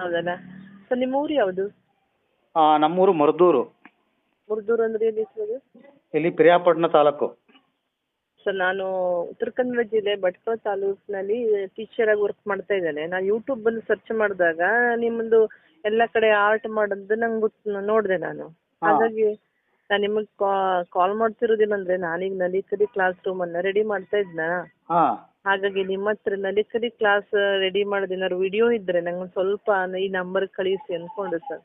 ಹೌದಲ್ಲ ಸರ್ ನಿಮ್ಮ ಊರು ಯಾವುದು? ಆ, ನಮ್ಮೂರು ಮರ್ದೂರು. ಮುರ್ದೂರು ಅಂದ್ರೆ ಎಲ್ಲಿ ಸರ್ ಇಲ್ಲಿ ಪಿರಿಯಾಪಟ್ಟಣ ತಾಲೂಕು. ಸರ್ ನಾನು ಉತ್ತರ ಕನ್ನಡ ಜಿಲ್ಲೆ ಭಟ್ಕಳ ತಾಲೂಕಿನಲ್ಲಿ ಟೀಚರ್ ಆಗಿ ವರ್ಕ್ ಮಾಡ್ತಾ ಇದ್ದೇನೆ. ನಾನು ಬಂದು ಸರ್ಚ್ ಮಾಡಿದಾಗ ನಿಮ್ಮದು ಎಲ್ಲ ಕಡೆ ಆರ್ಟ್ ಮಾಡೋದು ನಂಗೆ ಗೊತ್ತು ನೋಡಿದೆ ನಾನು. ಹಾಗಾಗಿ ನಾನು ನಿಮಗೆ ಕಾಲ್ ಮಾಡ್ತಿರೋದೇನಂದ್ರೆ ನಾನೀಗ ನಲಿಕಲಿ ಕ್ಲಾಸ್ ರೂಮ್ ಅನ್ನ ರೆಡಿ ಮಾಡ್ತಾ ಇದ್ನ? ಹಾಂ. ಹಾಗಾಗಿ ನಿಮ್ಮ ಹತ್ರ ನಲಿಕಲಿ ಕ್ಲಾಸ್ ರೆಡಿ ಮಾಡೋದ್ ಏನಾದ್ರು ವಿಡಿಯೋ ಇದ್ರೆ ನಂಗೆ ಸ್ವಲ್ಪ ಈ ನಂಬರ್ ಕಳಿಸಿ ಅನ್ಕೊಂಡು ಸರ್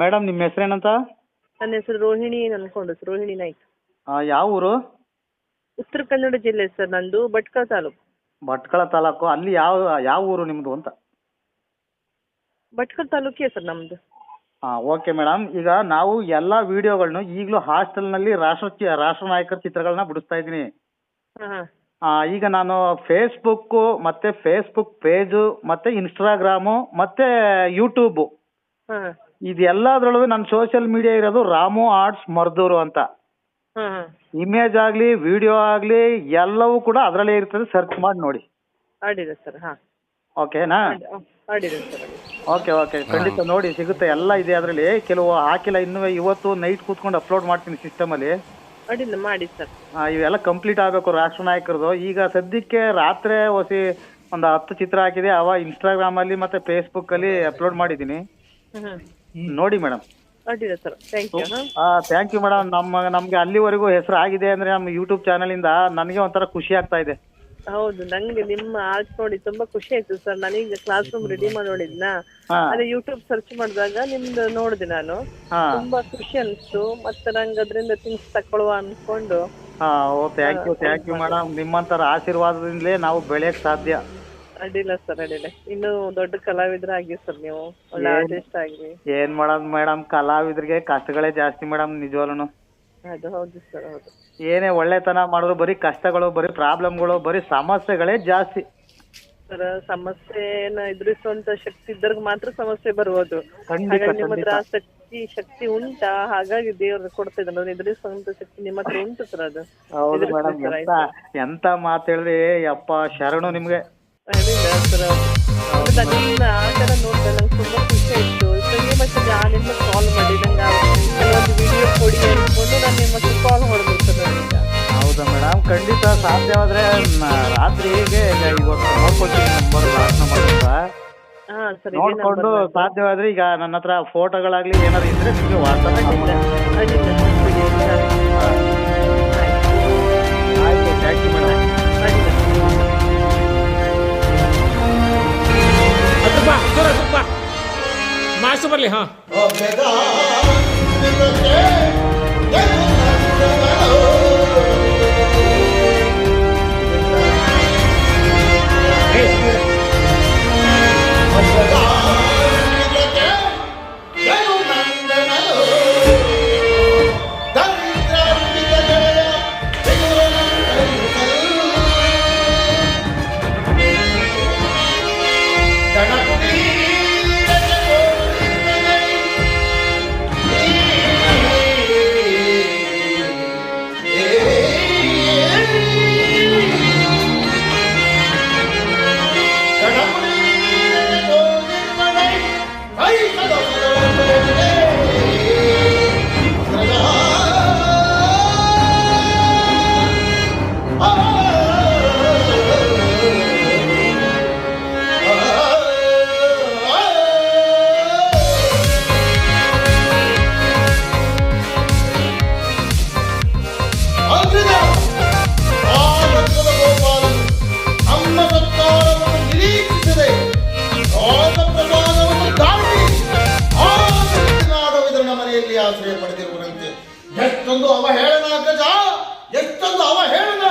ಮೇಡಮ್ ನಿಮ್ಮ ಹೆಸರೇನಂತ? ನನ್ನ ಹೆಸರು ರೋಹಿಣಿ ಅನ್ಕೊಂಡು ಸರ್ ರೋಹಿಣಿ ನಾಯ್ಕ್. ಯಾವ ಊರು? ಉತ್ತರ ಕನ್ನಡ ಜಿಲ್ಲೆ ಸರ್ ನಂದು ಭಟ್ಕಳ ತಾಲೂಕು. ಭಟ್ಕಳ ತಾಲೂಕು. ಅಲ್ಲಿ ಯಾವ ಯಾವ ಊರು ನಿಮ್ದು ಅಂತ? ಭಟ್ಕಳ ತಾಲೂಕೇ ಸರ್ ನಮ್ದು. ಹಾಂ ಓಕೆ ಮೇಡಮ್ ಈಗ ನಾವು ಎಲ್ಲ ವಿಡಿಯೋಗಳನ್ನು ಈಗಲೂ ಹಾಸ್ಟೆಲ್ನಲ್ಲಿ ರಾಷ್ಟ್ರ ಚಿ- ರಾಷ್ಟ್ರ ನಾಯಕರ ಚಿತ್ರಗಳನ್ನ ಬಿಡಿಸ್ತಾ ಇದ್ದೀನಿ. ಹಾಂ ಈಗ ನಾನು ಫೇಸ್ಬುಕ್ಕು ಮತ್ತೆ ಫೇಸ್ಬುಕ್ ಪೇಜು ಮತ್ತು ಇನ್ಸ್ಟಾಗ್ರಾಮು ಮತ್ತೆ ಯೂಟ್ಯೂಬು ಹಾಂ ಇದೆಲ್ಲದ್ರೊಳಗೆ ನನ್ನ ಸೋಷಿಯಲ್ ಮೀಡಿಯಾ ಇರೋದು ರಾಮು ಆರ್ಟ್ಸ್ ಮರ್ದೂರು ಅಂತ. ಹಾಂ ಇಮೇಜ್ ಆಗಲಿ ವಿಡಿಯೋ ಆಗಲಿ ಎಲ್ಲವೂ ಕೂಡ ಅದರಲ್ಲೇ ಇರ್ತದೆ. ಸರ್ಚ್ ಮಾಡಿ ನೋಡಿ. ಅಡ್ಡಿಲ್ಲ ಸರ್ ಹಾಂ. ಓಕೆನಾ ಅಡ್ಡಿಲ್ಲ ಸರ್. ಓಕೆ ಓಕೆ ಖಂಡಿತ ನೋಡಿ ಸಿಗುತ್ತೆ. ಎಲ್ಲ ಇದೆ ಅದರಲ್ಲಿ. ಕೆಲವು ಹಾಕಿಲ್ಲ ಇನ್ನು ಇವತ್ತು ನೈಟ್ ಕೂತ್ಕೊಂಡು ಅಪ್ಲೋಡ್ ಮಾಡ್ತೀನಿ ಸಿಸ್ಟಮಲ್ಲಿ ಅಲ್ಲಿ. ಮಾಡಿ ಸರ್ ಇವೆಲ್ಲ ಕಂಪ್ಲೀಟ್ ಆಗಬೇಕು ರಾಷ್ಟ್ರ ನಾಯಕರದು. ಈಗ ಸದ್ಯಕ್ಕೆ ರಾತ್ರಿ ಹೊಸಿ ಒಂದು ಹತ್ತು ಚಿತ್ರ ಹಾಕಿದೆ. ಅವ ಇನ್ಸ್ಟಾಗ್ರಾಮಲ್ಲಿ ಮತ್ತೆ ಫೇಸ್ಬುಕ್ಕಲ್ಲಿ ಅಪ್ಲೋಡ್ ಮಾಡಿದ್ದೀನಿ. ಹ್ಞೂ ನೋಡಿ ಮೇಡಮ್ ಅಡ್ಡಿಲ್ಲ ಸರ್ ಥ್ಯಾಂಕ್ ಯು ಹಾಂ ಥ್ಯಾಂಕ್ ಯು ಮೇಡಮ್ ನಮ್ಮ ನಮಗೆ ಅಲ್ಲಿವರೆಗೂ ಹೆಸರು ಆಗಿದೆ ಅಂದರೆ ನಮ್ಮ ಯೂಟ್ಯೂಬ್ ಚಾನಲಿಂದ ನನಗೆ ಒಂಥರ ಖುಷಿ ಆಗ್ತಾ ಇದೆ. ಹೌದು ನಂಗೆ ನಿಮ್ಮ ಆರ್ಟ್ ನೋಡಿ ತುಂಬಾ ಖುಷಿ ಆಯ್ತು ಸರ್. ನಾನೀಗ ಕ್ಲಾಸ್ ರೂಮ್ ರೆಡಿ ಮಾಡಿ ನೋಡಿದ್ನ? ಅದೇ ಯೂಟ್ಯೂಬ್ ಸರ್ಚ್ ಮಾಡಿದಾಗ ನಿಮ್ದು ನೋಡಿದೆ ನಾನು. ತುಂಬಾ ಖುಷಿ ಅನಿಸ್ತು. ಮತ್ತೆ ನಂಗೆ ಅದರಿಂದ ತಿನ್ಸ್ ತಕೊಳ್ಳುವ ಅನ್ಕೊಂಡು. ಹಾಂ ಓ thank you thank you madam ನಿಮ್ಮಂತರ ಆಶೀರ್ವಾದದಿಂದಲೇ ನಾವು ಬೆಳೆಯಕ್ ಸಾಧ್ಯ. ಅಡ್ಡಿಲ್ಲ ಸರ್ ಅಡ್ಡಿಲ್ಲ. ಇನ್ನು ದೊಡ್ಡ ಕಲಾವಿದರಾಗಿ ಸರ್ ನೀವು. ಒಳ್ಳೆ ಏನ್- ಆರ್ಟಿಸ್ಟ್ ಆಗಿ ಏನು ಮಾಡೋದು ಮೇಡಮ್ ಕಲಾವಿದ್ರಿಗೆ ಕಷ್ಟಗಳೇ ಜಾಸ್ತಿ ಮೇಡಮ್ ನಿಜವಾಗ್ಲೂ ಅದು ಹೌದು ಸರ್ ಹೌದು. ಏನೇ ಒಳ್ಳೆತನ ಮಾಡಿದ್ರು ಬರೀ ಕಷ್ಟಗಳು ಬರೀ ಪ್ರಾಬ್ಲಮ್ಗಳು ಬರೀ ಸಮಸ್ಯೆಗಳೇ ಜಾಸ್ತಿ. ಸರ್ ಸಮಸ್ಯೆನ ಎದುರಿಸುವಂತ ಶಕ್ತಿ ಇದ್ದವ್ರಿಗೆ ಮಾತ್ರ ಸಮಸ್ಯೆ ಬರುವುದು ಖಂಡಿತ ಹಾಗಾಗಿ ನಿಮ್ಮ ಹತ್ರ ಆ ಶಕ್ತಿ ಶಕ್ತಿ ಉಂಟಾ? ಹಾಗಾಗಿ ದೇವ್ರು ಕೊಡ್ತಾ ಇದ್ದಾರೆ ಅದನ್ನ ಎದುರಿಸುವಂತ ಶಕ್ತಿ ನಿಮ್ಮ ಹತ್ರ ಉಂಟು ಸರ್ ಅದು. ಹೌದು ಮೇಡಮ್ ಎಂತ ಎಂತ ಮಾತು ಹೇಳಿದ್ರಿ ಯಪ್ಪ ಶರಣು ನಿಮ್ಗೆ. ಆತರ ಸರ್ ಮತ್ತೆ ನನ್ನ ಆಟನ ಖಂಡಿತ ಸಾಧ್ಯವಾದ್ರೆ ರಾತ್ರಿ ರಾತ್ರಿಗೆ ಇವತ್ತು ನೋಡ್ಕೊಳ್ತೀನಿ ನಂಬರ್ ನೋಡ್ಕೊಂಡು ಸಾಧ್ಯವಾದ್ರೆ ಈಗ ನನ್ನ ಹತ್ರ ಫೋಟೋಗಳಾಗ್ಲಿ ಏನಾದ್ರು ಇದ್ರೆ ನಿಮಗೆ ವಾಟ್ಸಪ್ ಆಯ್ತು ಥ್ಯಾಂಕ್ ಯು ಮೇಡಮ್ ಮಾಸ್ಟರ್ ಬರಲಿ ಹಾಂ. ನಮ್ಮ ಆಶ್ರಯ ಪಡೆದಿರುವಂತೆ ಎಷ್ಟೊಂದು ಅವಹೇಳನ ಗಜ ಎಷ್ಟೊಂದು ಅವಹೇಳನ.